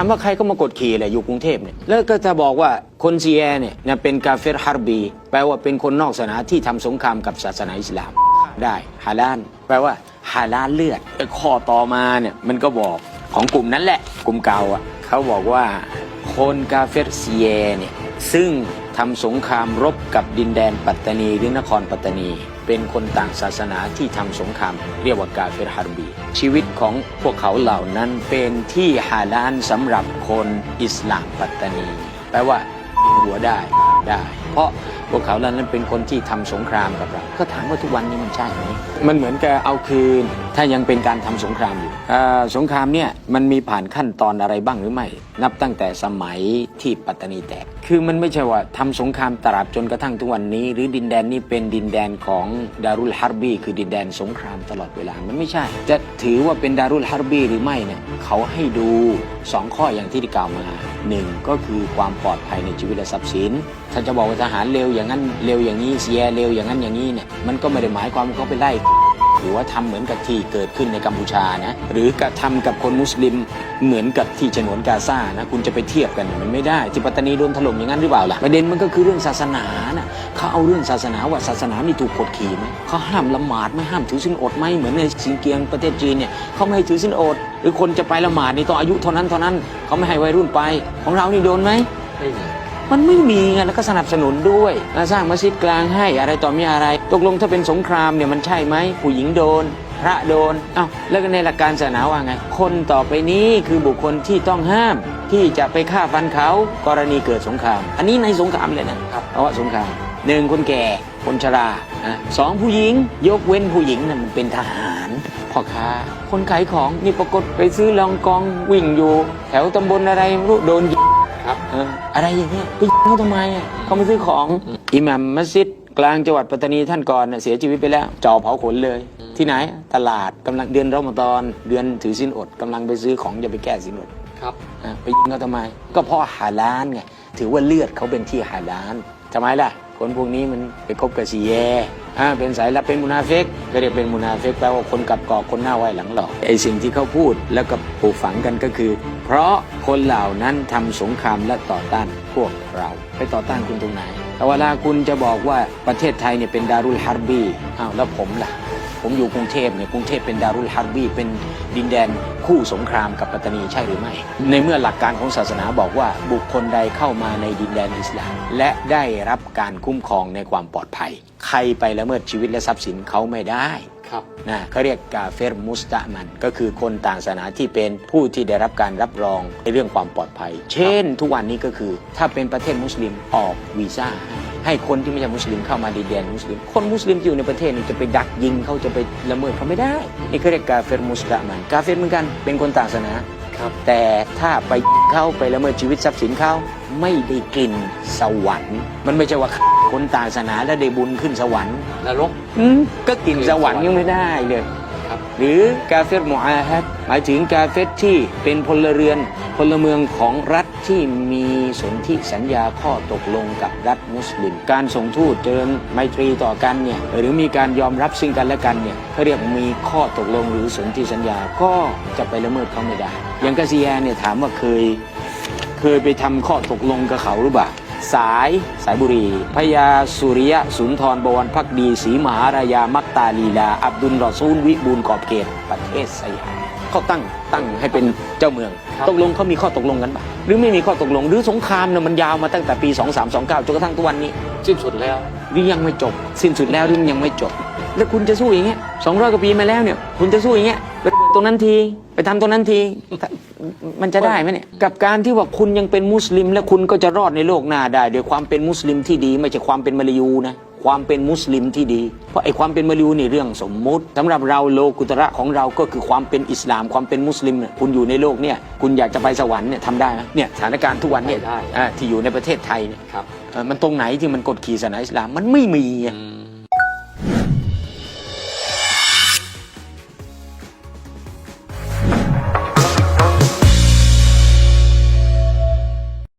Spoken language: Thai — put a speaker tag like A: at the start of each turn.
A: ามว่าใครก็มากดขี่แหละอยู่กรุงเทพเนี่ยแล้วก็จะบอกว่าคนซีแอเนี่ยเป็นกาเฟรฮาร์บี แปลว่าเป็นคนนอกศาสนาที่ทำสงครามกับศาสนาอิสลาม ได้ฮาลานแปลว่าฮาลานเลือดไอ้ข้อต่อมาเนี่ยมันก็บอกของกลุ่มนั้นแหละ กลุ่มเก่าอะเขาบอกว่า คนกาเฟรซียเนี่ยซึ่งทำสงครามรบกับดินแดนปัตตานีหรือนครปัตตานี เป็นคนต่างศาสนาที่ทำสงครามเรียกว่ากาเฟรฮารบี ชีวิตของพวกเขาเหล่านั้นเป็นที่ฮาลานสำหรับคนอิสลามปัตตานี แปลว่า หัวได้ได้ เพราะพวกเขาเหล่านั้นเป็นคนที่ทำสงครามกับเรา ก็ถามว่าทุกวันนี้มันใช่ไหมมันเหมือนกับเอาคืน ถ้ายังเป็นการทำสงครามอยู่อ่าสงครามเนี่ยมันมีผ่านขั้นตอนอะไรบ้างหรือไม่ นับตั้งแต่สมัยที่ปัตตานีแตก คือมันไม่ใช่ว่าทำสงครามตราบจนกระทั่งทุกวันนี้ หรือดินแดนนี้เป็นดินแดนของดารุลฮาร์บีคือดินแดนสงครามตลอดเวลา มันไม่ใช่ จะถือว่าเป็นดารุลฮาร์บีหรือไม่เนี่ยเขาให้ดูสองข้ออย่างที่ได้กล่าวมาหนึ่งก็คือความปลอดภัยในชีวิตและทรัพย์สินถ้าจะบอกว่าทหารเร็วอย่างนั้นเร็วอย่างนี้เสียเร็วอย่างนั้นอย่างนี้เนี่ยมันก็ไม่ได้หมายความว่าเขาไปไล่ หรือว่าทำเหมือนกับที่เกิดขึ้นในกัมพูชานะหรือกระทำกับคนมุสลิมเหมือนกับที่ฉนวนกาซานะคุณจะไปเทียบกันมันไม่ได้ที่ปัตตานีโดนถล่มอย่างนั้นหรือเปล่าล่ะประเด็นมันก็คือเรื่องศาสนานะเขาเอาเรื่องศาสนาว่าศาสนานี่ถูกกดขี่ไหมเขาห้ามละหมาดไม่ห้ามถือศีลอดไหมเหมือนในซินเกียงประเทศจีนเนี่ยเขาไม่ให้ถือศีลอด หรือคนจะไปละหมาดนี่ต้องอายุเท่านั้นเท่านั้นเขาไม่ให้วัยรุ่นไป ของเรานี่โดนไหม
B: ไม่ มี
A: มันไม่มีไงแล้วก็สนับสนุนด้วยแล้วสร้างมัสยิดกลางให้อะไรต่อมีอะไร ตกลงถ้าเป็นสงครามเนี่ยมันใช่ไหมผู้หญิงโดน พระโดนเอ้าแล้วก็ในหลักการศาสนาว่าไง คนต่อไปนี้คือบุคคลที่ต้องห้าม ที่จะไปฆ่าฟันเขากรณีเกิดสงคราม อันนี้ในสงครามเลยนะครับเพราะว่าสงครามหนึ่งคนแก่คนชราอะสองผู้หญิง ยกเว้นผู้หญิงน่ะมันเป็นทหารพ่อค้า คนขายของนี่ปรากฏไปซื้อลองกองวิ่งอยู่ แถวตำบลอะไรไม่รู้โดนยิง
B: ครับ
A: เอออะไรอย่างเงี้ยไปยิงเขาทำไมอะเขามาซื้อของอิหมัมมัสยิดกลางจังหวัดปัตตานีท่านก่อนน่ะเสียชีวิตไปแล้วจ่อเผาขนเลย ที่ไหนตลาดกำลังเดือนรอมฎอนเดือนถือสินอดกำลังไปซื้อของจะไปแก้สินอด
B: ครับ
A: อะไปยิงเขาทำไม ก็เพราะฮาลาลไงถือว่าเลือดเขาเป็นที่ฮาลาลทำไมล่ะ คนพวกนี้มันไปคบกับซีแยอ่าเป็นสายลับเป็นมุนาเฟกก็เรียกเป็นมุนาเฟกแปลว่าคนกับกอกคนหน้าไหวหลังหลอกไอสิ่งที่เขาพูดแล้วก็ปลูกฝังกันก็คือ เพราะคนเหล่านั้นทำสงครามและต่อต้านพวกเรา ไปต่อต้านคุณตรงไหนแต่เวลาคุณจะบอกว่าประเทศไทยเนี่ยเป็นดารุลฮาร์บีอ้าวแล้วผมล่ะ ผมอยู่กรุงเทพเนี่ยกรุงเทพเป็นดารุลฮาร์บีเป็นดินแดนคู่สงครามกับปัตตานีใช่หรือไม่ ในเมื่อหลักการของศาสนาบอกว่าบุคคลใดเข้ามาในดินแดนอิสลาม และได้รับการคุ้มครองในความปลอดภัย ใครไปละเมิดชีวิตและทรัพย์สินเขาไม่ได้
B: ครับ
A: นะเขาเรียกกาเฟรมุสตะมัน ก็คือคนต่างศาสนาที่เป็นผู้ที่ได้รับการรับรองในเรื่องความปลอดภัย เช่น ทุกวันนี้ก็คือถ้าเป็นประเทศมุสลิมออกวีซ่า ให้ให้คนที่ไม่ใช่มุสลิมเข้ามาดินแดนมุสลิม คนมุสลิมที่อยู่ในประเทศนี้จะไปดักยิงเขาจะไปละเมิดเขาไม่ได้ นี่เขาเรียกกาเฟรมุสตะมันกาเฟรเหมือนกันเป็นคนต่างศาสนา
B: ครับ
A: แต่ถ้าไปเข้าไปละเมิดชีวิตทรัพย์สินเขาไม่ได้กลิ่นสวรรค์ มันไม่ใช่ว่า คนต่างศาสนาแล้วได้บุญขึ้นสวรรค์
B: นรก
A: อืมก็กลิ่นสวรรค์ยังไม่ได้เลย
B: ครับ
A: หรือกาเฟตมูอาฮัดหมายถึงกาเฟตที่เป็นพลเรือนพลเมืองของรัฐที่มีสนธิสัญญาข้อตกลงกับรัฐมุสลิม การส่งทูตเจริญไมตรีต่อกันเนี่ยหรือมีการยอมรับซึ่งกันและกันเนี่ยเขาเรียกมีข้อตกลงหรือสนธิสัญญาก็จะไปละเมิดเขาไม่ได้ อย่างกาเซียเนี่ยถามว่าเคย เคยไปทำข้อตกลงกับเขาหรือเปล่า สายสายบุรีพญาสุริยะสุนทรบวรพักดีศรีมหารายามักตาลีลา อับดุลรอซูลวิบูลย์กอบเกตประเทศสยามเขาตั้งตั้งให้เป็นเจ้าเมือง
B: ครับ
A: ตกลงเขามีข้อตกลงกันปะหรือไม่มีข้อตกลง หรือสงครามเนี่ยมันยาวมาตั้งแต่ปี 2329จนกระทั่งทุกวันนี้
B: สิ้นสุดแล้ว
A: หรือยังไม่จบ สิ้นสุดแล้วหรือยังไม่จบ แล้วคุณจะสู้อย่างเงี้ยสองร้อยกว่าปีมาแล้วเนี่ย คุณจะสู้อย่างเงี้ย ไปตรงนั้นทีไปทำตรงนั้นที มันจะได้ไหมเนี่ยกับการที่ว่าคุณยังเป็นมุสลิม และคุณก็จะรอดในโลกหน้าได้ด้วยความเป็นมุสลิมที่ดี ไม่ใช่ความเป็นมลายูนะความเป็นมุสลิมที่ดี เพราะไอ้ความเป็นมลายูนี่เรื่องสมมุติสำหรับเราโลกุตระของเราก็คือความเป็นอิสลามความเป็นมุสลิมเนี่ยคุณอยู่ในโลกเนี่ยคุณอยากจะไปสวรรค์เนี่ยทำได้ไหมเนี่ยสถานการณ์ทุกวันเนี่ย
B: ได้
A: อ่าที่อยู่ในประเทศไทยเนี่ย
B: ครับ
A: เอ่อมันตรงไหนที่มันกดขี่ศาสนาอิสลามมันไม่มีอะ
B: อืม